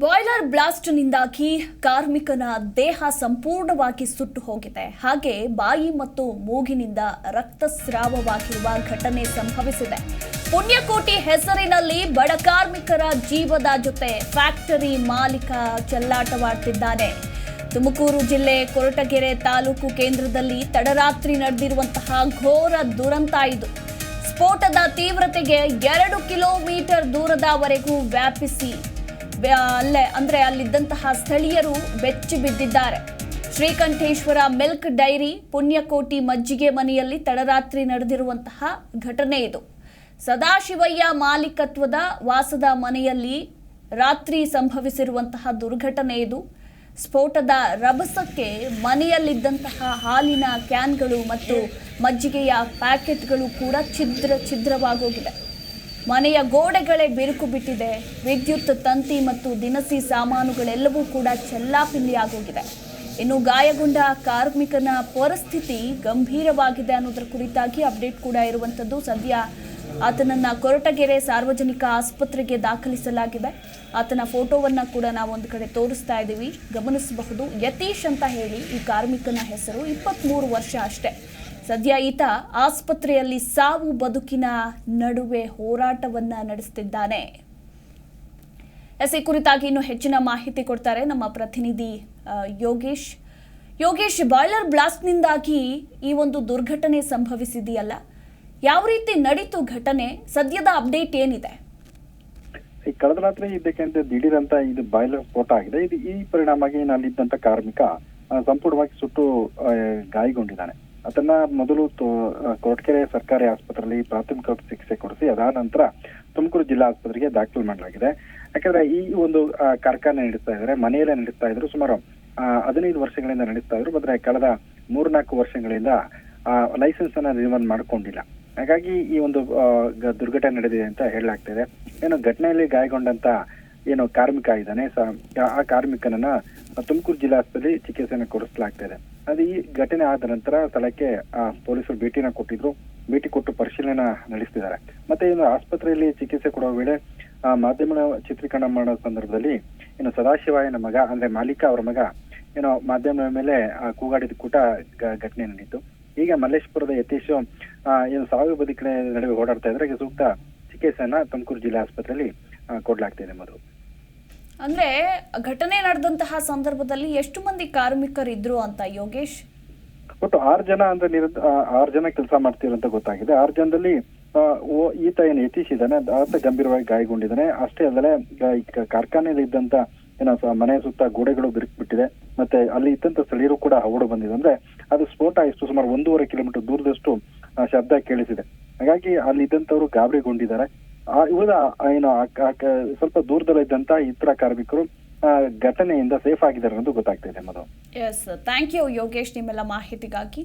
Boiler ಬ್ಲಾಸ್ಟ್ನಿಂದಾಗಿ ಕಾರ್ಮಿಕನ ದೇಹ ಸಂಪೂರ್ಣವಾಗಿ ಸುಟ್ಟು ಹೋಗಿದೆ. ಹಾಗೆ ಬಾಯಿ ಮತ್ತು ಮೂಗಿನಿಂದ ರಕ್ತಸ್ರಾವವಾಗಿರುವ ಘಟನೆ ಸಂಭವಿಸಿದೆ. ಪುಣ್ಯಕೋಟಿ ಹೆಸರಿನಲ್ಲಿ ಬಡ ಕಾರ್ಮಿಕರ ಜೀವದ ಜೊತೆ ಫ್ಯಾಕ್ಟರಿ ಮಾಲೀಕ ಚೆಲ್ಲಾಟವಾಡ್ತಿದ್ದಾನೆ. ತುಮಕೂರು ಜಿಲ್ಲೆ ಕೊರಟಗೆರೆ ತಾಲೂಕು ಕೇಂದ್ರದಲ್ಲಿ ತಡರಾತ್ರಿ ನಡೆದಿರುವಂತಹ ಘೋರ ದುರಂತ ಇದು. ಸ್ಫೋಟದ ತೀವ್ರತೆಗೆ ಎರಡು ಕಿಲೋಮೀಟರ್ ದೂರದವರೆಗೂ ವ್ಯಾಪಿಸಿ ವ್ಯಾ- ಅಲ್ಲೇ, ಅಂದ್ರೆ ಅಲ್ಲಿದ್ದಂತಹ ಸ್ಥಳೀಯರು ಬೆಚ್ಚಿ ಬಿದ್ದಿದ್ದಾರೆ. ಶ್ರೀಕಂಠೇಶ್ವರ ಮಿಲ್ಕ್ ಡೈರಿ ಪುಣ್ಯಕೋಟಿ ಮಜ್ಜಿಗೆ ಮನೆಯಲ್ಲಿ ತಡರಾತ್ರಿ ನಡೆದಿರುವಂತಹ ಘಟನೆ ಇದು. ಸದಾಶಿವಯ್ಯ ಮಾಲೀಕತ್ವದ ವಾಸದ ಮನೆಯಲ್ಲಿ ರಾತ್ರಿ ಸಂಭವಿಸಿರುವಂತಹ ದುರ್ಘಟನೆ ಇದು. ಸ್ಫೋಟದ ರಭಸಕ್ಕೆ ಮನೆಯಲ್ಲಿದ್ದಂತಹ ಹಾಲಿನ ಕ್ಯಾನ್ಗಳು ಮತ್ತು ಮಜ್ಜಿಗೆಯ ಪ್ಯಾಕೆಟ್ಗಳು ಕೂಡ ಛಿದ್ರ ಛಿದ್ರವಾಗೋಗಿದೆ. ಮನೆಯ ಗೋಡೆಗಳೇ ಬಿರುಕು ಬಿಟ್ಟಿದೆ. ವಿದ್ಯುತ್, ತಂತಿ ಮತ್ತು ದಿನಸಿ ಸಾಮಾನುಗಳೆಲ್ಲವೂ ಕೂಡ ಚೆಲ್ಲಾಪಿಲ್ಲಿಯಾಗೋಗಿದೆ. ಇನ್ನು ಗಾಯಗೊಂಡ ಕಾರ್ಮಿಕನ ಪರಿಸ್ಥಿತಿ ಗಂಭೀರವಾಗಿದೆ ಅನ್ನೋದರ ಕುರಿತಾಗಿ ಅಪ್ಡೇಟ್ ಕೂಡ ಇರುವಂಥದ್ದು. ಸದ್ಯ ಆತನನ್ನ ಕೊರಟಗೆರೆ ಸಾರ್ವಜನಿಕ ಆಸ್ಪತ್ರೆಗೆ ದಾಖಲಿಸಲಾಗಿದೆ. ಆತನ ಫೋಟೋವನ್ನ ಕೂಡ ನಾವು ಒಂದು ಕಡೆ ತೋರಿಸ್ತಾ ಇದ್ದೀವಿ. ಗಮನಿಸಬಹುದು. ಯತೀಶ್ ಅಂತ ಹೇಳಿ ಈ ಕಾರ್ಮಿಕನ ಹೆಸರು. ಇಪ್ಪತ್ತ್ಮೂರು ವರ್ಷ ಅಷ್ಟೇ. ಸದ್ಯ ಈತ ಆಸ್ಪತ್ರೆಯಲ್ಲಿ ಸಾವು ಬದುಕಿನ ನಡುವೆ ಹೋರಾಟವನ್ನ ನಡೆಸುತ್ತಿದ್ದಾನೆ ಈ ಕುರಿತಾಗಿ ಇನ್ನು ಹೆಚ್ಚಿನ ಮಾಹಿತಿ ಕೊಡ್ತಾರೆ ನಮ್ಮ ಪ್ರತಿನಿಧಿ ಯೋಗೇಶ್. ಯೋಗೇಶ್, ಬಾಯ್ಲರ್ ಬ್ಲಾಸ್ಟ್ನಿಂದಾಗಿ ಈ ಒಂದು ದುರ್ಘಟನೆ ಸಂಭವಿಸಿದೆಯಲ್ಲ? ಯಾವ ರೀತಿ ನಡೀತು ಘಟನೆ? ಸದ್ಯದ ಅಪ್ಡೇಟ್ ಏನಿದೆ? ಕಳೆದ ರಾತ್ರಿ ಇದಕ್ಕೆ ದಿಢೀರಂತ ಇದು ಬಾಯ್ಲರ್ ಸ್ಫೋಟ ಆಗಿದೆ. ಇದು ಈ ಪರಿಣಾಮವಾಗಿ ಅಲ್ಲಿದ್ದಂತ ಕಾರ್ಮಿಕ ಸಂಪೂರ್ಣವಾಗಿ ಸುಟ್ಟು ಗಾಯಗೊಂಡಿದ್ದಾನೆ. ಅದನ್ನ ಮೊದಲು ಕೊರಟಗೆರೆ ಸರ್ಕಾರಿ ಆಸ್ಪತ್ರೆಯಲ್ಲಿ ಪ್ರಾಥಮಿಕ ಚಿಕಿತ್ಸೆ ಕೊಡಿಸಿ, ಅದಾದ ನಂತರ ತುಮಕೂರು ಜಿಲ್ಲಾ ಆಸ್ಪತ್ರೆಗೆ ದಾಖಲು ಮಾಡಲಾಗಿದೆ. ಯಾಕಂದ್ರೆ ಈ ಒಂದು ಕಾರ್ಖಾನೆ ನಡೆಸ್ತಾ ಇದ್ದಾರೆ ಮನೆಯಲ್ಲೇ ನಡೆಸ್ತಾ ಇದ್ರು ಸುಮಾರು ಹದಿನೈದು ವರ್ಷಗಳಿಂದ ನಡೆಸ್ತಾ ಇದ್ರು ಆದರೆ ಕಳೆದ ಮೂರ್ನಾಲ್ಕು ವರ್ಷಗಳಿಂದ ಲೈಸೆನ್ಸ್ ಅನ್ನ ರಿನಿವಲ್ ಮಾಡ್ಕೊಂಡಿಲ್ಲ. ಹಾಗಾಗಿ ಈ ಒಂದು ದುರ್ಘಟನೆ ನಡೆದಿದೆ ಅಂತ ಹೇಳಲಾಗ್ತಾ ಇದೆ. ಏನು ಘಟನೆಯಲ್ಲಿ ಗಾಯಗೊಂಡಂತ ಏನು ಕಾರ್ಮಿಕ ಇದ್ದಾನೆ ಆ ಕಾರ್ಮಿಕನನ್ನ ತುಮಕೂರು ಜಿಲ್ಲಾ ಆಸ್ಪತ್ರೆಯಲ್ಲಿ ಚಿಕಿತ್ಸೆಯನ್ನು ಕೊಡಿಸಲಾಗ್ತಾ ಇದೆ. ಅದು ಈ ಘಟನೆ ಆದ ನಂತರ ಸ್ಥಳಕ್ಕೆ ಪೊಲೀಸರು ಭೇಟಿನ ಕೊಟ್ಟಿದ್ರು. ಭೇಟಿ ಕೊಟ್ಟು ಪರಿಶೀಲನೆ ನಡೆಸ್ತಿದ್ದಾರೆ. ಮತ್ತೆ ಏನು ಆಸ್ಪತ್ರೆಯಲ್ಲಿ ಚಿಕಿತ್ಸೆ ಕೊಡುವ ವೇಳೆ ಮಾಧ್ಯಮ ಚಿತ್ರೀಕರಣ ಮಾಡೋ ಸಂದರ್ಭದಲ್ಲಿ ಏನು ಸದಾಶಿವಾಯನ ಮಗ, ಅಂದ್ರೆ ಮಾಲೀಕ ಅವರ ಮಗ, ಏನೋ ಮಾಧ್ಯಮದ ಮೇಲೆ ಕೂಗಾಡಿದ ಕೂಟ ಘಟನೆ ನಡೆಯಿತು ಈಗ ಮಲ್ಲೇಶ್ಪುರದ ಯತೀಶ್ ಏನು ಸಾವಿರ ಬದುಕಿನ ನಡುವೆ ಓಡಾಡ್ತಾ ಇದ್ರೆ ಸೂಕ್ತ ಚಿಕಿತ್ಸೆಯನ್ನ ತುಮಕೂರು ಜಿಲ್ಲಾ ಆಸ್ಪತ್ರೆಯಲ್ಲಿ ಕೊಡ್ಲಾಗ್ತಿದೆ ಮಧು. ಅಂದ್ರೆ ಘಟನೆ ನಡೆದಂತಹ ಸಂದರ್ಭದಲ್ಲಿ ಎಷ್ಟು ಮಂದಿ ಕಾರ್ಮಿಕರು ಇದ್ರು ಅಂತ ಯೋಗೇಶ್? ಒಟ್ಟು ಆರು ಜನ ಅಂದ್ರೆ ನಿರಂತ ಆರು ಜನ ಕೆಲಸ ಮಾಡ್ತೀರಂತ ಗೊತ್ತಾಗಿದೆ. ಆರು ಜನದಲ್ಲಿ ಈತ ಏನು ಯತೀಶ್ ಇದ್ದಾನೆ, ಆತ ಗಂಭೀರವಾಗಿ ಗಾಯಗೊಂಡಿದ್ದಾನೆ. ಅಷ್ಟೇ ಅಲ್ಲದೆ ಕಾರ್ಖಾನೆಯಲ್ಲಿ ಇದ್ದಂತ, ಏನೋ ಮನೆ ಸುತ್ತ ಗೋಡೆಗಳು ಬಿರುಕ್ಬಿಟ್ಟಿದೆ. ಮತ್ತೆ ಅಲ್ಲಿ ಇದ್ದಂತ ಸ್ಥಳೀಯರು ಕೂಡ ಹವಡು ಬಂದಿದೆ. ಅಂದ್ರೆ ಅದು ಸ್ಫೋಟ ಎಷ್ಟು, ಸುಮಾರು ಒಂದೂವರೆ ಕಿಲೋಮೀಟರ್ ದೂರದಷ್ಟು ಶಬ್ದ ಕೇಳಿಸಿದೆ. ಹಾಗಾಗಿ ಅಲ್ಲಿ ಇದ್ದಂತವ್ರು ಗಾಬರಿಗೊಂಡಿದ್ದಾರೆ. ಆ, ಏನು ಸ್ವಲ್ಪ ದೂರದಲ್ಲಿ ಇದ್ದಂತ ಇತರ ಕಾರ್ಮಿಕರು ಘಟನೆಯಿಂದ ಸೇಫ್ ಆಗಿದ್ದಾರೆ ಅನ್ನೋದು ಗೊತ್ತಾಗ್ತಾ ಇದೆ Madhu. Yes thank you Yogesh ನಿಮ್ಮೆಲ್ಲ ಮಾಹಿತಿಗಾಗಿ.